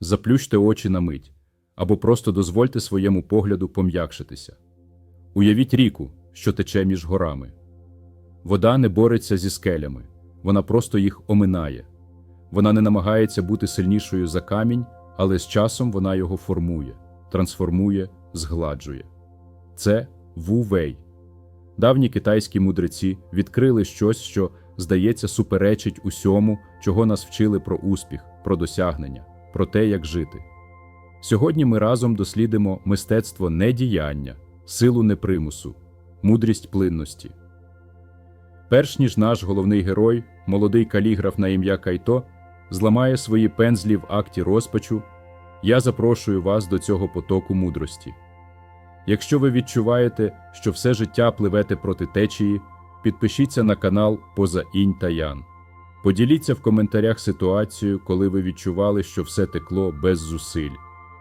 заплющте очі на мить або просто дозвольте своєму погляду пом'якшитися. Уявіть ріку, що тече між горами. Вода не бореться зі скелями, вона просто їх оминає. Вона не намагається бути сильнішою за камінь, але з часом вона його формує, трансформує, згладжує. Це Ву-Вей. Давні китайські мудреці відкрили щось, що, здається, суперечить усьому, чого нас вчили про успіх, про досягнення, про те, як жити. Сьогодні ми разом дослідимо мистецтво недіяння, силу непримусу, мудрість плинності. Перш ніж наш головний герой, молодий каліграф на ім'я Кайто, зламає свої пензлі в акті розпачу, я запрошую вас до цього потоку мудрості. Якщо ви відчуваєте, що все життя пливете проти течії, підпишіться на канал Поза Інь та Ян. Поділіться в коментарях ситуацію, коли ви відчували, що все текло без зусиль,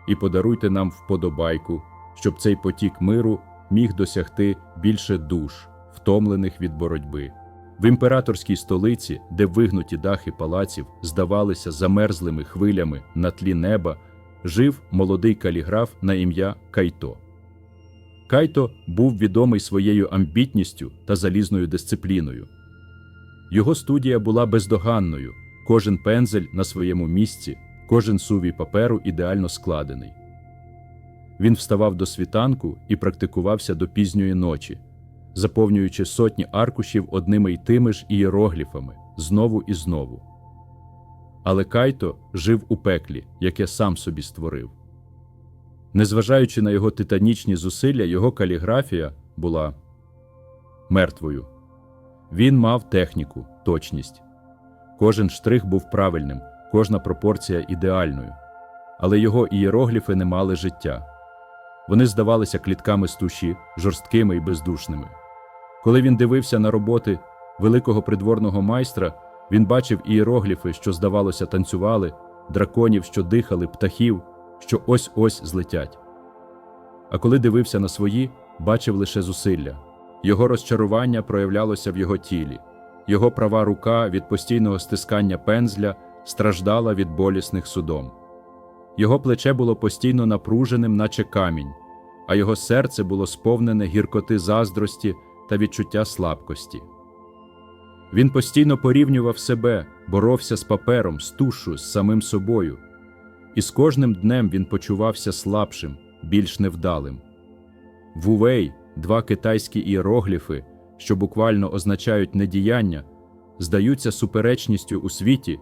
і подаруйте нам вподобайку, щоб цей потік миру міг досягти більше душ, втомлених від боротьби. В імператорській столиці, де вигнуті дахи палаців здавалися замерзлими хвилями на тлі неба, жив молодий каліграф на ім'я Кайто. Кайто був відомий своєю амбітністю та залізною дисципліною. Його студія була бездоганною, кожен пензель на своєму місці, кожен сувій паперу ідеально складений. Він вставав до світанку і практикувався до пізньої ночі, заповнюючи сотні аркушів одними й тими ж ієрогліфами знову і знову. Але Кайто жив у пеклі, яке сам собі створив. Незважаючи на його титанічні зусилля, його каліграфія була мертвою. Він мав техніку, точність. Кожен штрих був правильним, кожна пропорція ідеальною. Але його ієрогліфи не мали життя. Вони здавалися клітками з туші, жорсткими і бездушними. Коли він дивився на роботи великого придворного майстра, він бачив ієрогліфи, що, здавалося, танцювали, драконів, що дихали, птахів, що ось ось злетять. А коли дивився на свої, бачив лише зусилля. Його розчарування проявлялося в його тілі, його права рука від постійного стискання пензля страждала від болісних судом. Його плече було постійно напруженим, наче камінь, а його серце було сповнене гіркоти заздрості та відчуття слабкості. Він постійно порівнював себе, боровся з папером, з тушу, з самим собою, і з кожним днем він почувався слабшим, більш невдалим. Вувей, два китайські іерогліфи, що буквально означають недіяння, здаються суперечністю у світі,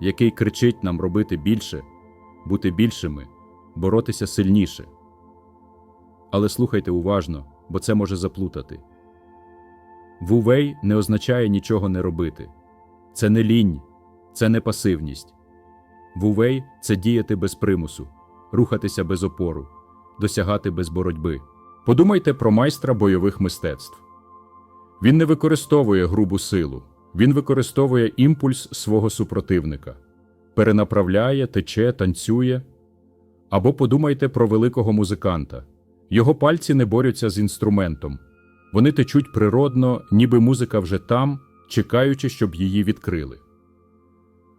який кричить нам робити більше, бути більшими, боротися сильніше. Але слухайте уважно, бо це може заплутати. Вувей не означає нічого не робити. Це не лінь, це не пасивність. Вувей це діяти без примусу, рухатися без опору, досягати без боротьби. Подумайте про майстра бойових мистецтв. Він не використовує грубу силу, він використовує імпульс свого супротивника, перенаправляє, тече, танцює. Або подумайте про великого музиканта. Його пальці не борються з інструментом. Вони течуть природно, ніби музика вже там, чекаючи, щоб її відкрили.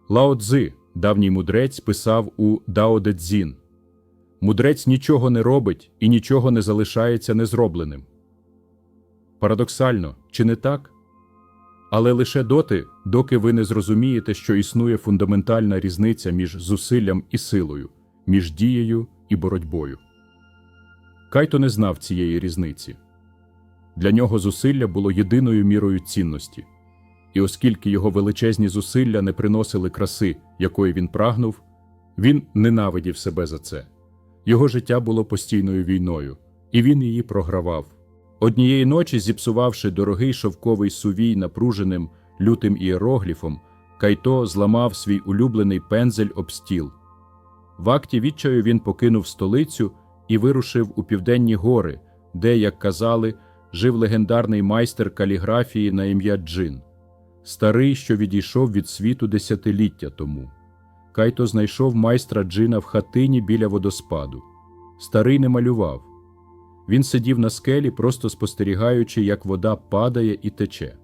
Лао Цзи, давній мудрець, писав у Дао Де Цзін Мудрець нічого не робить і нічого не залишається незробленим. Парадоксально, чи не так? Але лише доти, доки ви не зрозумієте, що існує фундаментальна різниця між зусиллям і силою, між дією і боротьбою. Кайто не знав цієї різниці. Для нього зусилля було єдиною мірою цінності, і оскільки його величезні зусилля не приносили краси, якої він прагнув, він ненавидів себе за це. Його життя було постійною війною, і він її програвав. Однієї ночі, зіпсувавши дорогий шовковий сувій напруженим лютим іерогліфом, Кайто зламав свій улюблений пензель об стіл. В акті відчаю він покинув столицю і вирушив у південні гори, де, як казали, жив легендарний майстер каліграфії на ім'я Джин, старий, що відійшов від світу десятиліття тому. Кайто знайшов майстра Джина в хатині біля водоспаду. Старий не малював. Він сидів на скелі, просто спостерігаючи, як вода падає і тече.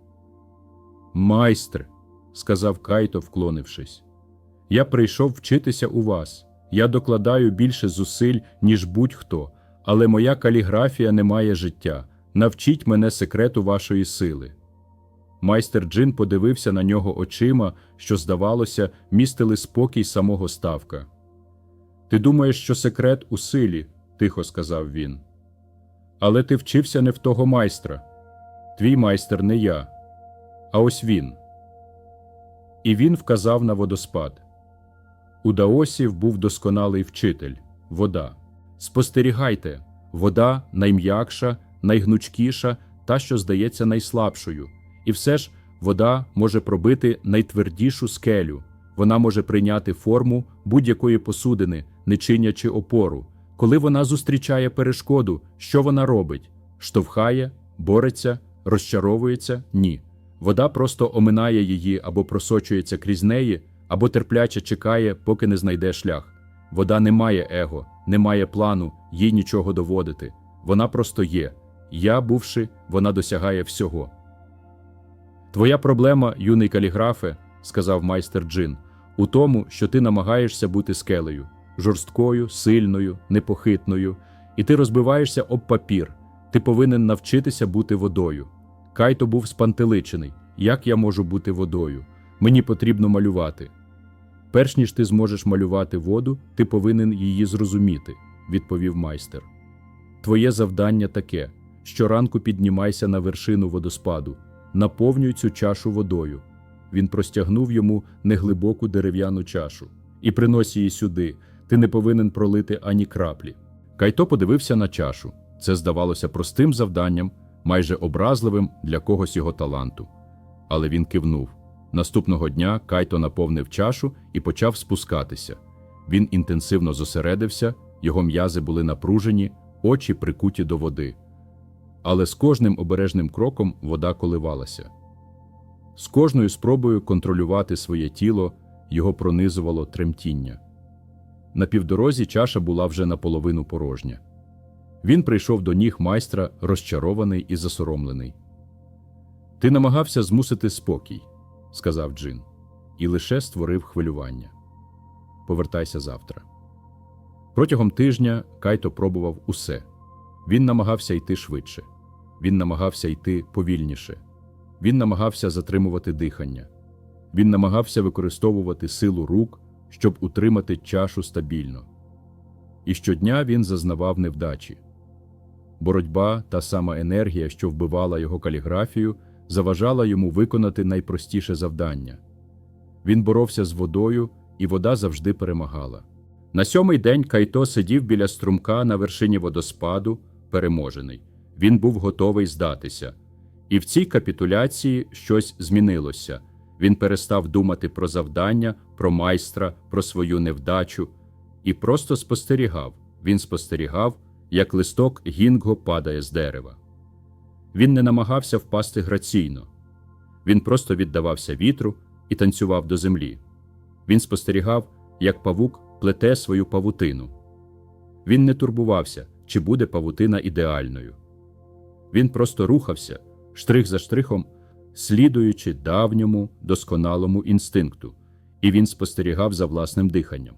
Майстр, сказав Кайто, вклонившись, я прийшов вчитися у вас. Я докладаю більше зусиль, ніж будь-хто, але моя каліграфія не має життя. Навчіть мене секрету вашої сили. Майстер Джин подивився на нього очима, що, здавалося, містили спокій самого ставка. Ти думаєш, що секрет у силі, тихо сказав він. Але ти вчився не в того майстра. Твій майстер не я, а ось він. І він вказав на водоспад. У Даосів був досконалий вчитель вода. Спостерігайте, вода найм'якша, найгнучкіша, та, що здається найслабшою. І все ж вода може пробити найтвердішу скелю, вона може прийняти форму будь-якої посудини, не чинячи опору. Коли вона зустрічає перешкоду, що вона робить? Штовхає, бореться, розчаровується? Ні. Вода просто оминає її або просочується крізь неї, або терпляче чекає, поки не знайде шлях. Вода не має его, не має плану, їй нічого доводити. Вона просто є. Я, бувши, вона досягає всього. Твоя проблема, юний каліграфе, сказав майстер Джин, у тому, що ти намагаєшся бути скелею, жорсткою, сильною, непохитною, і ти розбиваєшся об папір. Ти повинен навчитися бути водою. Кайто був спантеличений. Як я можу бути водою? Мені потрібно малювати. Перш ніж ти зможеш малювати воду, ти повинен її зрозуміти, відповів майстер. Твоє завдання таке: щоранку піднімайся на вершину водоспаду, наповнюй цю чашу водою. Він простягнув йому неглибоку дерев'яну чашу. І принось її сюди. Ти не повинен пролити ані краплі. Кайто подивився на чашу. Це здавалося простим завданням, майже образливим для когось його таланту. Але він кивнув. Наступного дня Кайто наповнив чашу і почав спускатися. Він інтенсивно зосередився, його м'язи були напружені, очі прикуті до води. Але з кожним обережним кроком вода коливалася. З кожною спробою контролювати своє тіло його пронизувало тремтіння. На півдорозі чаша була вже наполовину порожня. Він прийшов до ніг майстра, розчарований і засоромлений. Ти намагався змусити спокій, сказав Джин, і лише створив хвилювання. Повертайся завтра. Протягом тижня Кайто пробував усе. Він намагався йти швидше, він намагався йти повільніше, він намагався затримувати дихання, він намагався використовувати силу рук, щоб утримати чашу стабільно. І щодня він зазнавав невдачі. Боротьба, та сама енергія, що вбивала його каліграфію, заважала йому виконати найпростіше завдання. Він боровся з водою, і вода завжди перемагала. На сьомий день Кайто сидів біля струмка на вершині водоспаду, переможений. Він був готовий здатися. І в цій капітуляції щось змінилося. Він перестав думати про завдання, про майстра, про свою невдачу і просто спостерігав. Він спостерігав, як листок гінго падає з дерева. Він не намагався впасти граційно. Він просто віддавався вітру і танцював до землі. Він спостерігав, як павук плете свою павутину. Він не турбувався, чи буде павутина ідеальною. Він просто рухався, штрих за штрихом, слідуючи давньому, досконалому інстинкту, і він спостерігав за власним диханням.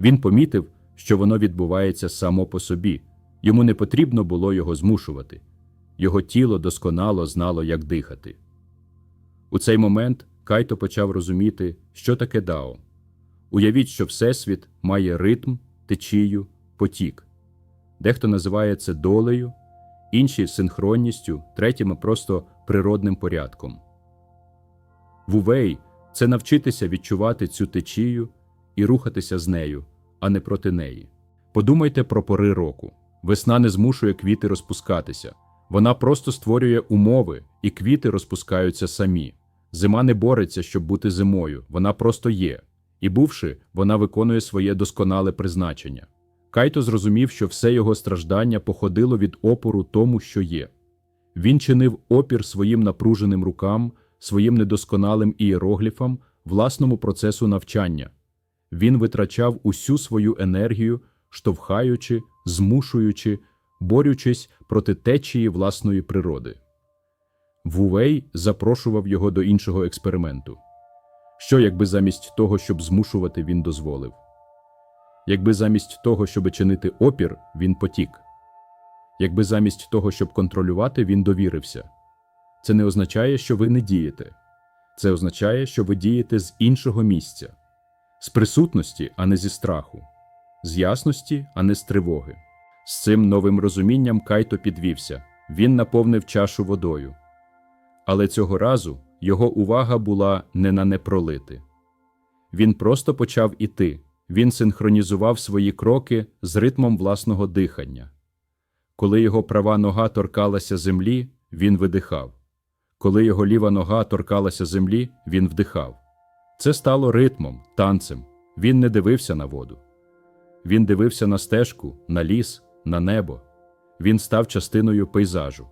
Він помітив, що воно відбувається само по собі, йому не потрібно було його змушувати. Його тіло досконало знало, як дихати. У цей момент Кайто почав розуміти, що таке дао. Уявіть, що Всесвіт має ритм, течію, потік. Дехто називає це долею, інші синхронністю, третіми просто природним порядком. Вувей це навчитися відчувати цю течію і рухатися з нею, а не проти неї. Подумайте про пори року. Весна не змушує квіти розпускатися. Вона просто створює умови, і квіти розпускаються самі. Зима не бореться, щоб бути зимою, вона просто є. І бувши, вона виконує своє досконале призначення. Кайто зрозумів, що все його страждання походило від опору тому, що є. Він чинив опір своїм напруженим рукам, своїм недосконалим ієрогліфам, власному процесу навчання. Він витрачав усю свою енергію, штовхаючи, змушуючи, борючись проти течії власної природи. Вувей запрошував його до іншого експерименту. Що, якби замість того, щоб змушувати, він дозволив? Якби замість того, щоб чинити опір, він потік. Якби замість того, щоб контролювати, він довірився. Це не означає, що ви не дієте. Це означає, що ви дієте з іншого місця, з присутності, а не зі страху, з ясності, а не з тривоги. З цим новим розумінням Кайто підвівся. Він наповнив чашу водою. Але цього разу його увага була не на непролити. Він просто почав іти, він синхронізував свої кроки з ритмом власного дихання. Коли його права нога торкалася землі, він видихав. Коли його ліва нога торкалася землі, він вдихав. Це стало ритмом, танцем. Він не дивився на воду. Він дивився на стежку, на ліс, на небо. Він став частиною пейзажу.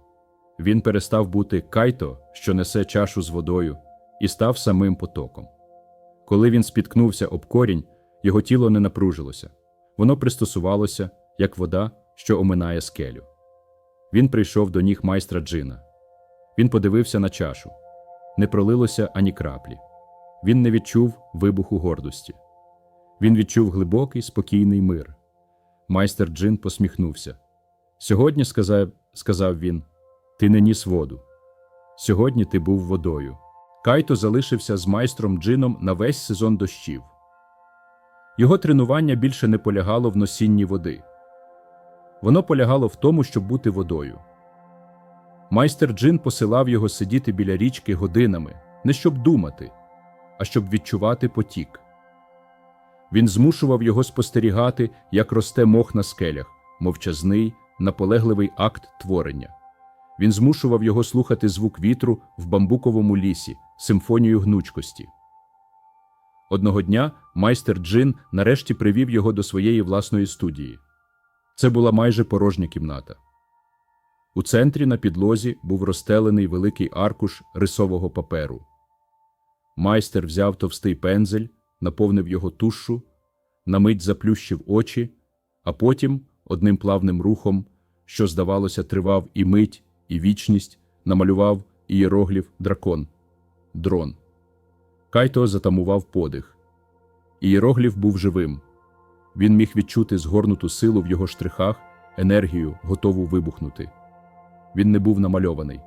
Він перестав бути кайто, що несе чашу з водою, і став самим потоком. Коли він спіткнувся об корінь, його тіло не напружилося. Воно пристосувалося, як вода, що оминає скелю. Він прийшов до ніг майстра Джина. Він подивився на чашу. Не пролилося ані краплі. Він не відчув вибуху гордості. Він відчув глибокий, спокійний мир. Майстер Джин посміхнувся. Сьогодні, сказав, сказав він, ти не ніс воду. Сьогодні ти був водою. Кайто залишився з майстром Джином на весь сезон дощів. Його тренування більше не полягало в носінні води. Воно полягало в тому, щоб бути водою. Майстер Джин посилав його сидіти біля річки годинами, не щоб думати, а щоб відчувати потік. Він змушував його спостерігати, як росте мох на скелях, мовчазний, наполегливий акт творення. Він змушував його слухати звук вітру в бамбуковому лісі, симфонію гнучкості. Одного дня майстер Джин нарешті привів його до своєї власної студії. Це була майже порожня кімната. У центрі на підлозі був розстелений великий аркуш рисового паперу. Майстер взяв товстий пензель, наповнив його тушшу, на мить заплющив очі, а потім, одним плавним рухом, що, здавалося, тривав і мить, і вічність, намалював ієрогліф дракон дрон. Кайто затамував подих. Ієрогліф був живим. Він міг відчути згорнуту силу в його штрихах, енергію, готову вибухнути. Він не був намальований,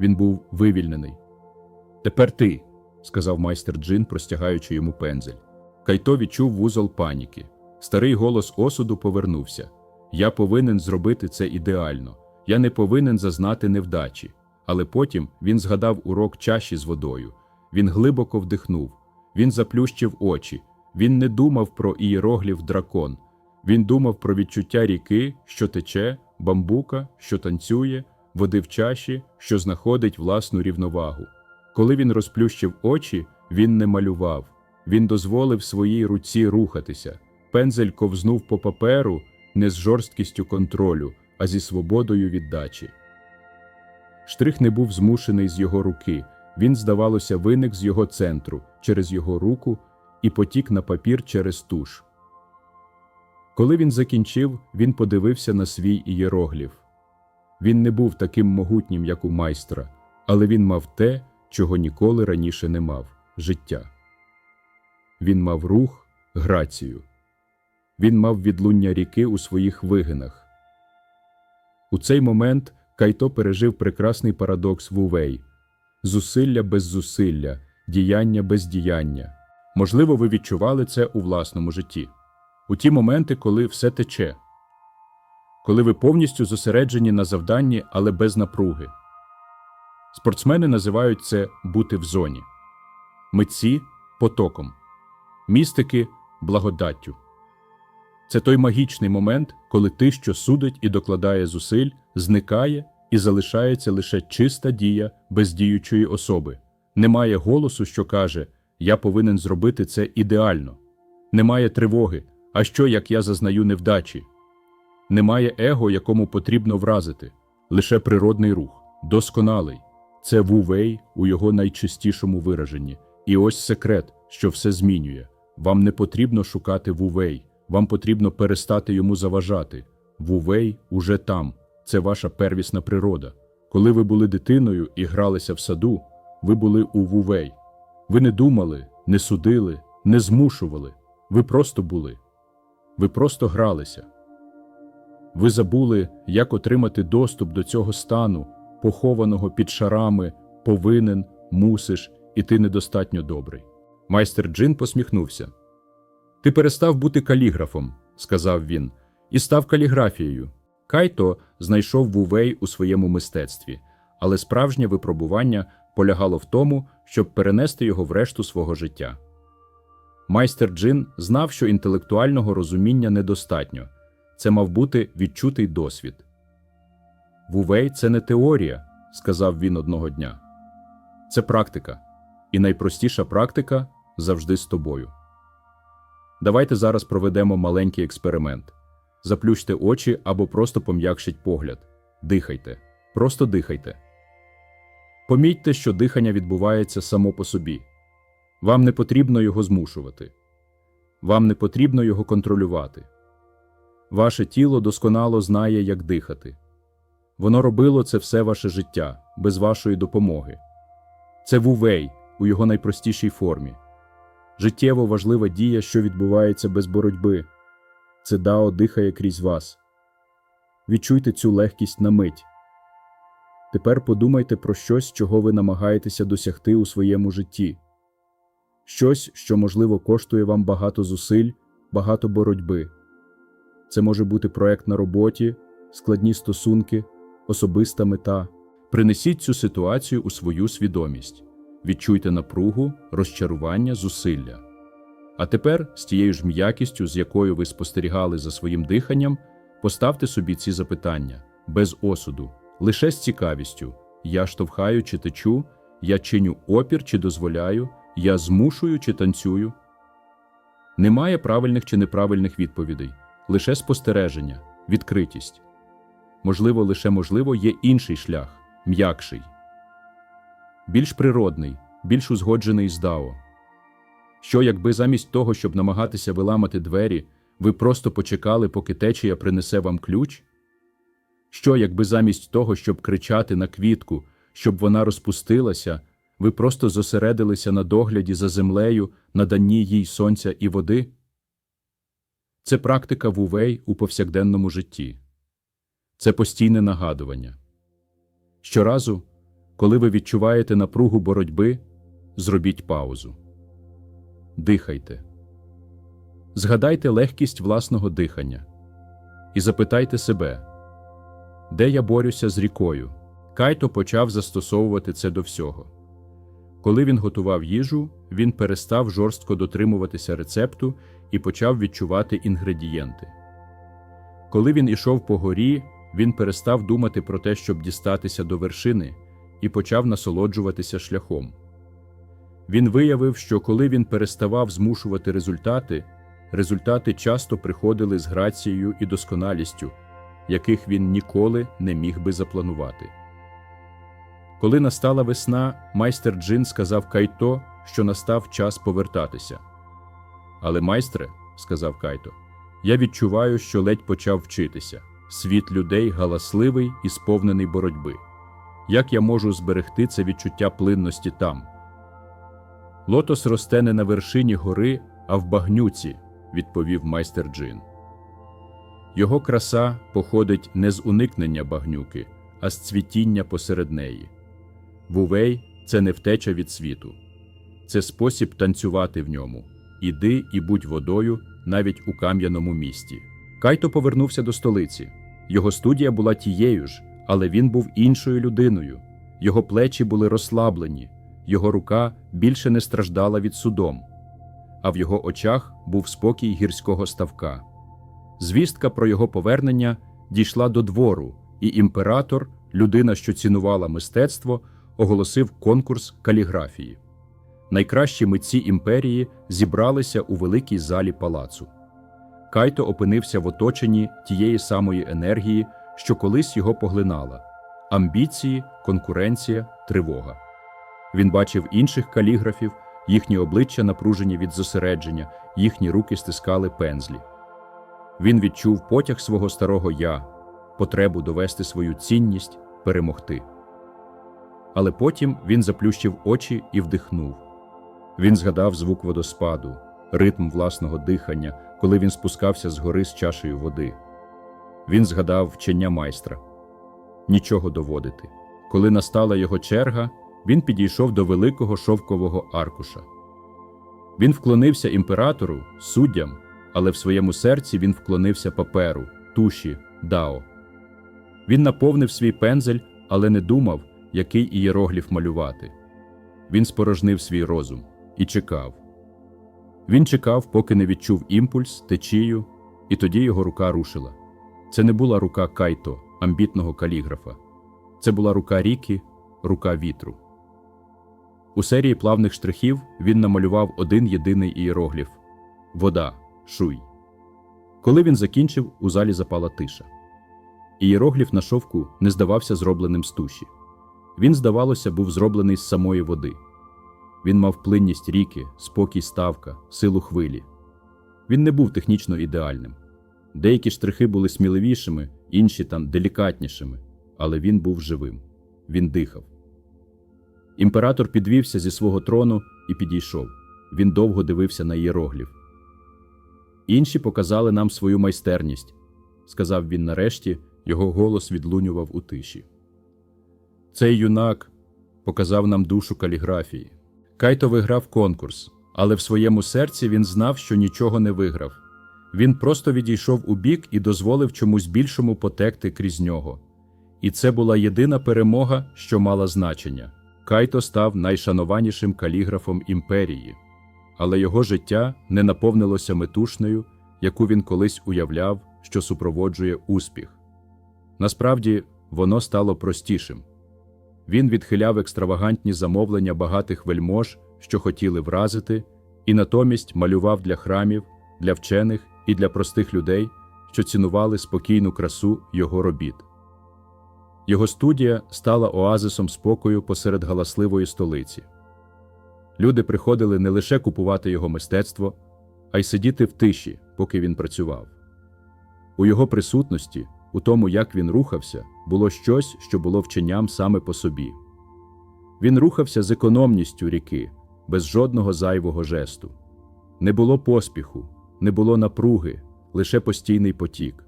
він був вивільнений. Тепер ти, сказав майстер Джин, простягаючи йому пензель. Кайто відчув вузол паніки. Старий голос осуду повернувся. Я повинен зробити це ідеально. Я не повинен зазнати невдачі. Але потім він згадав урок чаші з водою. Він глибоко вдихнув. Він заплющив очі. Він не думав про ієроглів дракон. Він думав про відчуття ріки, що тече, бамбука, що танцює, води в чаші, що знаходить власну рівновагу. Коли він розплющив очі, він не малював. Він дозволив своїй руці рухатися. Пензель ковзнув по паперу не з жорсткістю контролю, а зі свободою віддачі. Штрих не був змушений з його руки. Він, здавалося, виник з його центру, через його руку і потік на папір через туш. Коли він закінчив, він подивився на свій ієрогліф. Він не був таким могутнім, як у майстра, але він мав те, чого ніколи раніше не мав життя. Він мав рух, грацію. Він мав відлуння ріки у своїх вигинах. У цей момент Кайто пережив прекрасний парадокс Вувей зусилля без зусилля, діяння без діяння. Можливо, ви відчували це у власному житті. У ті моменти, коли все тече, коли ви повністю зосереджені на завданні, але без напруги. Спортсмени називають це бути в зоні, митці потоком, містики благодаттю. Це той магічний момент, коли ти, що судить і докладає зусиль, зникає і залишається лише чиста дія бездіючої особи. Немає голосу, що каже Я повинен зробити це ідеально. Немає тривоги. А що, як я зазнаю невдачі? Немає его, якому потрібно вразити, лише природний рух, досконалий. Це вувей у його найчистішому вираженні. І ось секрет, що все змінює. Вам не потрібно шукати вувей, вам потрібно перестати йому заважати. Вувей уже там, це ваша первісна природа. Коли ви були дитиною і гралися в саду, ви були у вувей. Ви не думали, не судили, не змушували, ви просто були. Ви просто гралися. Ви забули, як отримати доступ до цього стану, похованого під шарами, повинен, мусиш, і ти недостатньо добрий. Майстер Джин посміхнувся. Ти перестав бути каліграфом, сказав він, і став каліграфією. Кайто знайшов вувей у своєму мистецтві, але справжнє випробування полягало в тому, щоб перенести його в решту свого життя. Майстер Джин знав, що інтелектуального розуміння недостатньо це мав бути відчутий досвід. Вувей це не теорія, сказав він одного дня. Це практика, і найпростіша практика завжди з тобою. Давайте зараз проведемо маленький експеримент. Заплющте очі або просто пом'якшіть погляд. Дихайте, просто дихайте. Помітьте, що дихання відбувається само по собі. Вам не потрібно його змушувати. Вам не потрібно його контролювати. Ваше тіло досконало знає, як дихати. Воно робило це все ваше життя без вашої допомоги. Це вувей у його найпростішій формі. Життєво важлива дія, що відбувається без боротьби. Це дао дихає крізь вас. Відчуйте цю легкість на мить. Тепер подумайте про щось, чого ви намагаєтеся досягти у своєму житті. Щось, що, можливо, коштує вам багато зусиль, багато боротьби. Це може бути проект на роботі, складні стосунки, особиста мета. Принесіть цю ситуацію у свою свідомість, відчуйте напругу, розчарування, зусилля. А тепер, з тією ж м'якістю, з якою ви спостерігали за своїм диханням, поставте собі ці запитання без осуду, лише з цікавістю: я штовхаю чи течу, я чиню опір чи дозволяю, я змушую чи танцюю. Немає правильних чи неправильних відповідей, лише спостереження, відкритість. Можливо, лише можливо є інший шлях, м'якший, більш природний, більш узгоджений з Дао. Що, якби замість того, щоб намагатися виламати двері, ви просто почекали, поки течія принесе вам ключ? Що, якби замість того, щоб кричати на квітку, щоб вона розпустилася, ви просто зосередилися на догляді за землею, наданні їй сонця і води? Це практика вувей у повсякденному житті. Це постійне нагадування. Щоразу, коли ви відчуваєте напругу боротьби, зробіть паузу. Дихайте. Згадайте легкість власного дихання і запитайте себе, де я борюся з рікою. Кайто почав застосовувати це до всього. Коли він готував їжу, він перестав жорстко дотримуватися рецепту і почав відчувати інгредієнти. Коли він ішов по горі, він перестав думати про те, щоб дістатися до вершини, і почав насолоджуватися шляхом. Він виявив, що коли він переставав змушувати результати, результати часто приходили з грацією і досконалістю, яких він ніколи не міг би запланувати. Коли настала весна, майстер Джин сказав Кайто, що настав час повертатися. Але, майстре, сказав Кайто, я відчуваю, що ледь почав вчитися. Світ людей галасливий і сповнений боротьби. Як я можу зберегти це відчуття плинності там? Лотос росте не на вершині гори, а в багнюці, відповів майстер Джин. Його краса походить не з уникнення багнюки, а з цвітіння посеред неї. Вувей це не втеча від світу, це спосіб танцювати в ньому. Іди і будь водою навіть у кам'яному місті. Кайто повернувся до столиці. Його студія була тією ж, але він був іншою людиною. Його плечі були розслаблені, його рука більше не страждала від судом, а в його очах був спокій гірського ставка. Звістка про його повернення дійшла до двору, і імператор, людина, що цінувала мистецтво, оголосив конкурс каліграфії. Найкращі митці імперії зібралися у великій залі палацу. Кайто опинився в оточенні тієї самої енергії, що колись його поглинала амбіції, конкуренція, тривога. Він бачив інших каліграфів, їхні обличчя напружені від зосередження, їхні руки стискали пензлі. Він відчув потяг свого старого я, потребу довести свою цінність, перемогти. Але потім він заплющив очі і вдихнув. Він згадав звук водоспаду, ритм власного дихання, коли він спускався з гори з чашею води. Він згадав вчення майстра нічого доводити. Коли настала його черга, він підійшов до великого шовкового аркуша. Він вклонився імператору, суддям, але в своєму серці він вклонився паперу, туші, дао. Він наповнив свій пензель, але не думав, який ієрогліф малювати. Він спорожнив свій розум і чекав. Він чекав, поки не відчув імпульс, течію, і тоді його рука рушила. Це не була рука Кайто, амбітного каліграфа. Це була рука ріки, рука вітру. У серії плавних штрихів він намалював один єдиний ієрогліф вода, шуй. Коли він закінчив, у залі запала тиша. Ієрогліф на шовку не здавався зробленим з туші. Він, здавалося, був зроблений з самої води. Він мав плинність ріки, спокій ставка, силу хвилі. Він не був технічно ідеальним. Деякі штрихи були сміливішими, інші там делікатнішими, але він був живим. Він дихав. Імператор підвівся зі свого трону і підійшов. Він довго дивився на ієрогліф. Інші показали нам свою майстерність, сказав він нарешті, його голос відлунював у тиші. Цей юнак показав нам душу каліграфії. Кайто виграв конкурс, але в своєму серці він знав, що нічого не виграв. Він просто відійшов у бік і дозволив чомусь більшому потекти крізь нього. І це була єдина перемога, що мала значення. Кайто став найшанованішим каліграфом імперії, але його життя не наповнилося метушнею, яку він колись уявляв, що супроводжує успіх. Насправді, воно стало простішим. Він відхиляв екстравагантні замовлення багатих вельмож, що хотіли вразити, і натомість малював для храмів, для вчених і для простих людей, що цінували спокійну красу його робіт. Його студія стала оазисом спокою посеред галасливої столиці. Люди приходили не лише купувати його мистецтво, а й сидіти в тиші, поки він працював. У його присутності, у тому, як він рухався, було щось, що було вченням саме по собі. Він рухався з економністю ріки, без жодного зайвого жесту. Не було поспіху, не було напруги, лише постійний потік.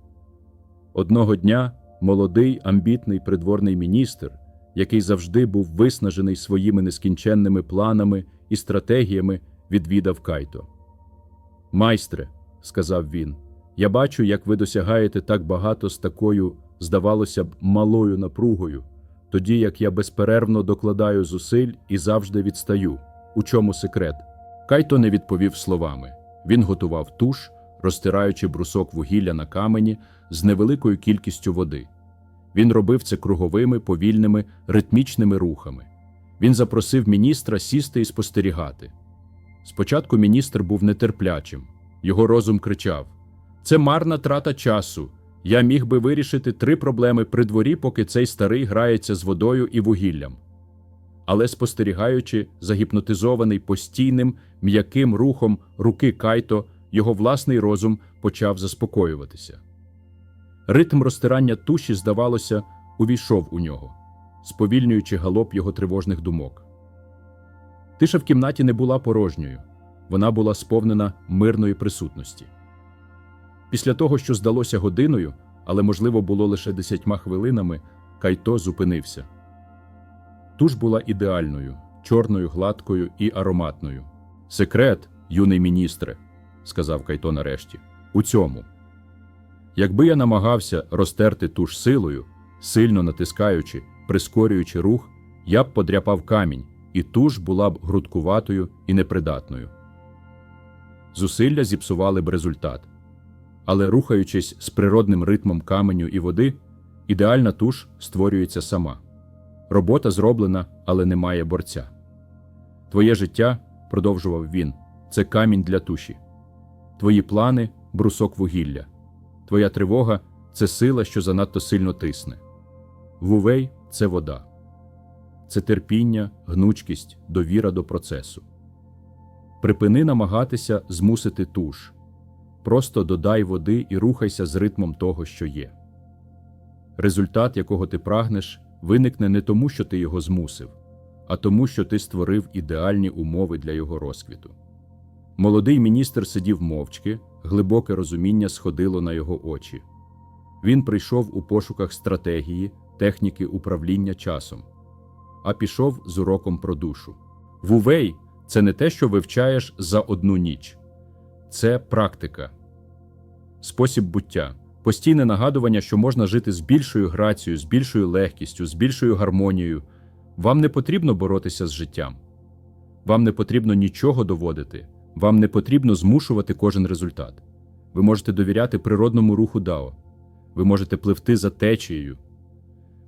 Одного дня молодий, амбітний придворний міністр, який завжди був виснажений своїми нескінченними планами і стратегіями, відвідав Кайто. Майстре, сказав він, я бачу, як ви досягаєте так багато з такою, здавалося б, малою напругою, тоді як я безперервно докладаю зусиль і завжди відстаю. У чому секрет? Кайто не відповів словами. Він готував туш, розтираючи брусок вугілля на камені з невеликою кількістю води. Він робив це круговими, повільними, ритмічними рухами. Він запросив міністра сісти і спостерігати. Спочатку міністр був нетерплячим. Його розум кричав: Це марна трата часу. Я міг би вирішити три проблеми при дворі, поки цей старий грається з водою і вугіллям. Але спостерігаючи, загіпнотизований постійним, м'яким рухом руки Кайто, його власний розум почав заспокоюватися. Ритм розтирання туші, здавалося, увійшов у нього, сповільнюючи галоп його тривожних думок. Тиша в кімнаті не була порожньою, вона була сповнена мирної присутності. Після того, що здалося годиною, але, можливо, було лише десятьма хвилинами, Кайто зупинився. Туш була ідеальною, чорною, гладкою і ароматною. Секрет, юний міністре, сказав Кайто нарешті, у цьому. Якби я намагався розтерти туш силою, сильно натискаючи, прискорюючи рух, я б подряпав камінь, і туш була б грудкуватою і непридатною. Зусилля зіпсували б результат. Але рухаючись з природним ритмом каменю і води, ідеальна туш створюється сама. Робота зроблена, але немає борця. Твоє життя, продовжував він, це камінь для туші. Твої плани брусок вугілля. Твоя тривога це сила, що занадто сильно тисне. Вувей це вода, це терпіння, гнучкість, довіра до процесу. Припини намагатися змусити туш. Просто додай води і рухайся з ритмом того, що є. Результат, якого ти прагнеш, виникне не тому, що ти його змусив, а тому, що ти створив ідеальні умови для його розквіту. Молодий міністр сидів мовчки, глибоке розуміння сходило на його очі. Він прийшов у пошуках стратегії, техніки управління часом, а пішов з уроком про душу. Вувей це не те, що вивчаєш за одну ніч, це практика, спосіб буття, постійне нагадування, що можна жити з більшою грацією, з більшою легкістю, з більшою гармонією. Вам не потрібно боротися з життям. Вам не потрібно нічого доводити, вам не потрібно змушувати кожен результат. Ви можете довіряти природному руху Дао. Ви можете пливти за течією.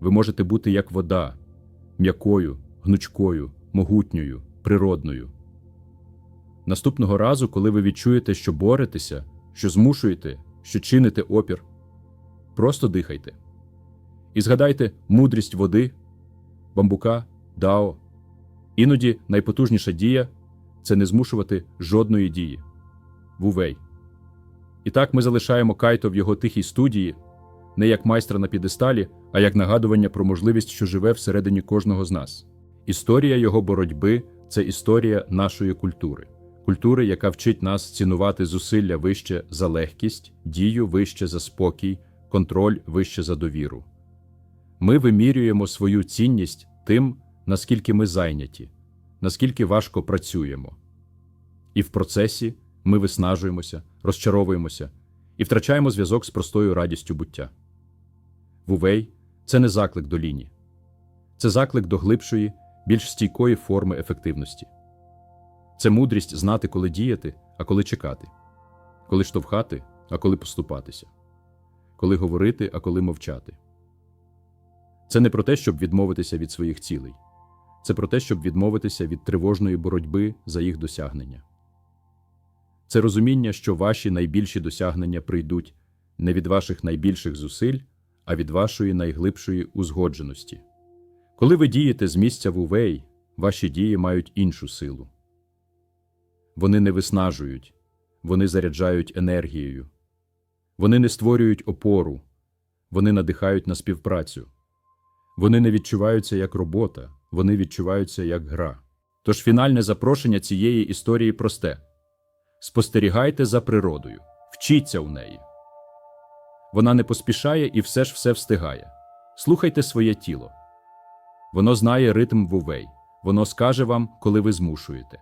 Ви можете бути як вода, м'якою, гнучкою, могутньою, природною. Наступного разу, коли ви відчуєте, що боретеся, що змушуєте, що чините опір, просто дихайте. І згадайте мудрість води, бамбука, дао. Іноді найпотужніша дія це не змушувати жодної дії. Вувей. І так ми залишаємо Кайто в його тихій студії, не як майстра на підесталі, а як нагадування про можливість, що живе всередині кожного з нас. Історія його боротьби це історія нашої культури, культури, яка вчить нас цінувати зусилля вище за легкість, дію вище за спокій, контроль вище за довіру. Ми вимірюємо свою цінність тим, наскільки ми зайняті, наскільки важко працюємо. І в процесі ми виснажуємося, розчаровуємося і втрачаємо зв'язок з простою радістю буття. Вувей це не заклик до ліні, це заклик до глибшої, більш стійкої форми ефективності. Це мудрість знати, коли діяти, а коли чекати, коли штовхати, а коли поступатися, коли говорити, а коли мовчати. Це не про те, щоб відмовитися від своїх цілей, це про те, щоб відмовитися від тривожної боротьби за їх досягнення. Це розуміння, що ваші найбільші досягнення прийдуть не від ваших найбільших зусиль, а від вашої найглибшої узгодженості. Коли ви дієте з місця вувей, ваші дії мають іншу силу. Вони не виснажують, вони заряджають енергією, вони не створюють опору, вони надихають на співпрацю. Вони не відчуваються як робота, вони відчуваються як гра. Тож фінальне запрошення цієї історії просте спостерігайте за природою, вчіться у неї. Вона не поспішає і все ж все встигає. Слухайте своє тіло. Воно знає ритм вувей, воно скаже вам, коли ви змушуєте.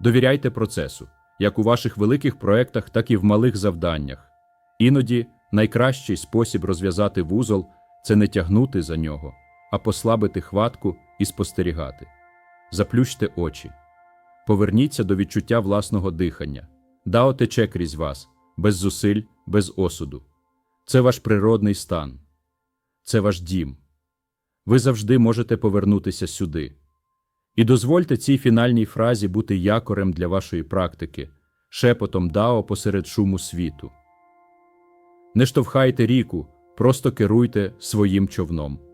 Довіряйте процесу, як у ваших великих проєктах, так і в малих завданнях. Іноді найкращий спосіб розв'язати вузол це не тягнути за нього, а послабити хватку і спостерігати. Заплющте очі, поверніться до відчуття власного дихання, дао тече крізь вас, без зусиль, без осуду. Це ваш природний стан, це ваш дім. Ви завжди можете повернутися сюди. І дозвольте цій фінальній фразі бути якорем для вашої практики, шепотом дао посеред шуму світу. Не штовхайте ріку, просто керуйте своїм човном.